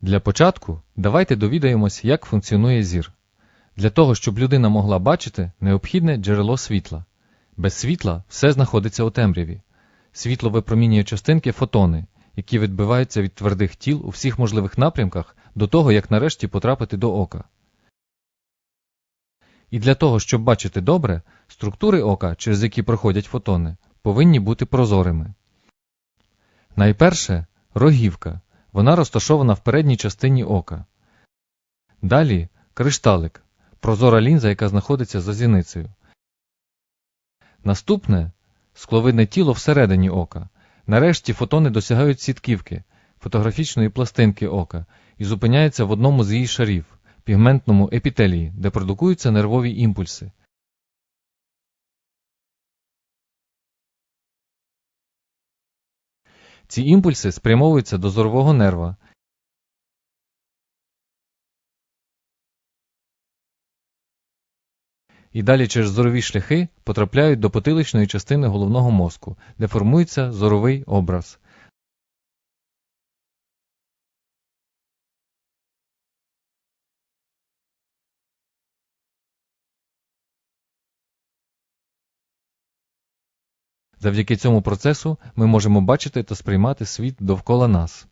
Для початку давайте довідаємось, як функціонує зір. Для того, щоб людина могла бачити, необхідне джерело світла. Без світла все знаходиться у темряві. Світло випромінює частинки фотони, які відбиваються від твердих тіл у всіх можливих напрямках до того, як нарешті потрапити до ока. І для того, щоб бачити добре, структури ока, через які проходять фотони, повинні бути прозорими. Найперше рогівка. Вона розташована в передній частині ока. Далі кришталик прозора лінза, яка знаходиться за зіницею. Наступне скловидне тіло всередині ока. Нарешті фотони досягають сітківки, фотографічної пластинки ока і зупиняються в одному з її шарів пігментному епітелії, де продукуються нервові імпульси. Ці імпульси спрямовуються до зорового нерва. І далі через зорові шляхи потрапляють до потиличної частини головного мозку, де формується зоровий образ. Завдяки цьому процесу ми можемо бачити та сприймати світ довкола нас.